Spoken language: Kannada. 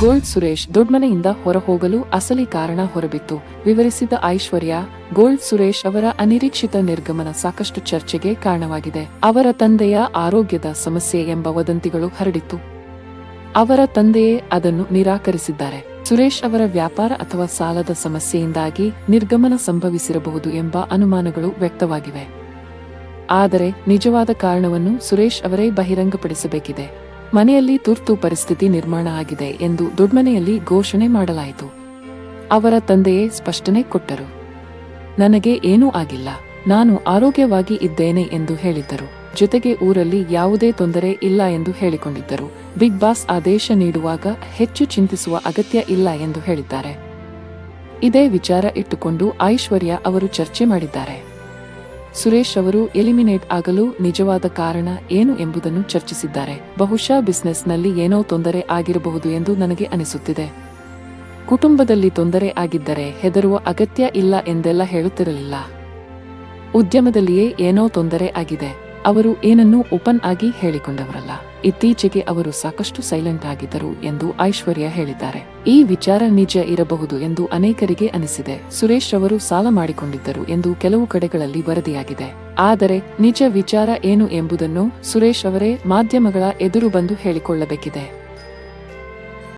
ಗೋಲ್ಡ್ ಸುರೇಶ್ ದೊಡ್ಮನೆಯಿಂದ ಹೊರಹೋಗಲು ಅಸಲಿ ಕಾರಣ ಹೊರಬಿತ್ತು. ವಿವರಿಸಿದ ಐಶ್ವರ್ಯ ಗೋಲ್ಡ್ ಸುರೇಶ್ ಅವರ ಅನಿರೀಕ್ಷಿತ ನಿರ್ಗಮನ ಸಾಕಷ್ಟು ಚರ್ಚೆಗೆ ಕಾರಣವಾಗಿದೆ. ಅವರ ತಂದೆಯ ಆರೋಗ್ಯದ ಸಮಸ್ಯೆ ಎಂಬ ವದಂತಿಗಳು ಹರಡಿತ್ತು. ಅವರ ತಂದೆಯೇ ಅದನ್ನು ನಿರಾಕರಿಸಿದ್ದಾರೆ. ಸುರೇಶ್ ಅವರ ವ್ಯಾಪಾರ ಅಥವಾ ಸಾಲದ ಸಮಸ್ಯೆಯಿಂದಾಗಿ ನಿರ್ಗಮನ ಸಂಭವಿಸಿರಬಹುದು ಎಂಬ ಅನುಮಾನಗಳು ವ್ಯಕ್ತವಾಗಿವೆ. ಆದರೆ ನಿಜವಾದ ಕಾರಣವನ್ನು ಸುರೇಶ್ ಅವರೇ ಬಹಿರಂಗಪಡಿಸಬೇಕಿದೆ. ಮನೆಯಲ್ಲಿ ತುರ್ತು ಪರಿಸ್ಥಿತಿ ನಿರ್ಮಾಣ ಆಗಿದೆ ಎಂದು ದೊಡ್ಮನೆಯಲ್ಲಿ ಘೋಷಣೆ ಮಾಡಲಾಯಿತು. ಅವರ ತಂದೆಯೇ ಸ್ಪಷ್ಟನೆ ಕೊಟ್ಟರು. ನನಗೆ ಏನೂ ಆಗಿಲ್ಲ, ನಾನು ಆರೋಗ್ಯವಾಗಿ ಇದ್ದೇನೆ ಎಂದು ಹೇಳಿದ್ದರು. ಜೊತೆಗೆ ಊರಲ್ಲಿ ಯಾವುದೇ ತೊಂದರೆ ಇಲ್ಲ ಎಂದು ಹೇಳಿಕೊಂಡಿದ್ದರು. ಬಿಗ್ ಬಾಸ್ ಆದೇಶ ನೀಡುವಾಗ ಹೆಚ್ಚು ಚಿಂತಿಸುವ ಅಗತ್ಯ ಇಲ್ಲ ಎಂದು ಹೇಳಿದ್ದಾರೆ. ಇದೇ ವಿಚಾರ ಇಟ್ಟುಕೊಂಡು ಐಶ್ವರ್ಯ ಅವರು ಚರ್ಚೆ ಮಾಡಿದ್ದಾರೆ. ಸುರೇಶ್ ಅವರು ಎಲಿಮಿನೇಟ್ ಆಗಲು ನಿಜವಾದ ಕಾರಣ ಏನು ಎಂಬುದನ್ನು ಚರ್ಚಿಸಿದ್ದಾರೆ. ಬಹುಶಃ ಬಿಸ್ನೆಸ್ನಲ್ಲಿ ಏನೋ ತೊಂದರೆ ಆಗಿರಬಹುದು ಎಂದು ನನಗೆ ಅನಿಸುತ್ತಿದೆ. ಕುಟುಂಬದಲ್ಲಿ ತೊಂದರೆ ಆಗಿದ್ದರೆ ಹೆದರುವ ಅಗತ್ಯ ಇಲ್ಲ ಎಂದೆಲ್ಲ ಹೇಳುತ್ತಿರಲಿಲ್ಲ. ಉದ್ಯಮದಲ್ಲಿಯೇ ಏನೋ ತೊಂದರೆ ಆಗಿದೆ. ಅವರು ಏನನ್ನೂ ಓಪನ್ ಆಗಿ ಹೇಳಿಕೊಂಡವರಲ್ಲ. ಇತ್ತೀಚೆಗೆ ಅವರು ಸಾಕಷ್ಟು ಸೈಲೆಂಟ್ ಆಗಿದ್ದರು ಎಂದು ಐಶ್ವರ್ಯ ಹೇಳಿದ್ದಾರೆ. ಈ ವಿಚಾರ ನಿಜ ಇರಬಹುದು ಎಂದು ಅನೇಕರಿಗೆ ಅನಿಸಿದೆ. ಸುರೇಶ್ ಅವರು ಸಾಲ ಮಾಡಿಕೊಂಡಿದ್ದರು ಎಂದು ಕೆಲವು ಕಡೆಗಳಲ್ಲಿ ವರದಿಯಾಗಿದೆ. ಆದರೆ ನಿಜ ವಿಚಾರ ಏನು ಎಂಬುದನ್ನು ಸುರೇಶ್ ಅವರೇ ಮಾಧ್ಯಮಗಳ ಎದುರು ಬಂದು ಹೇಳಿಕೊಳ್ಳಬೇಕಿದೆ.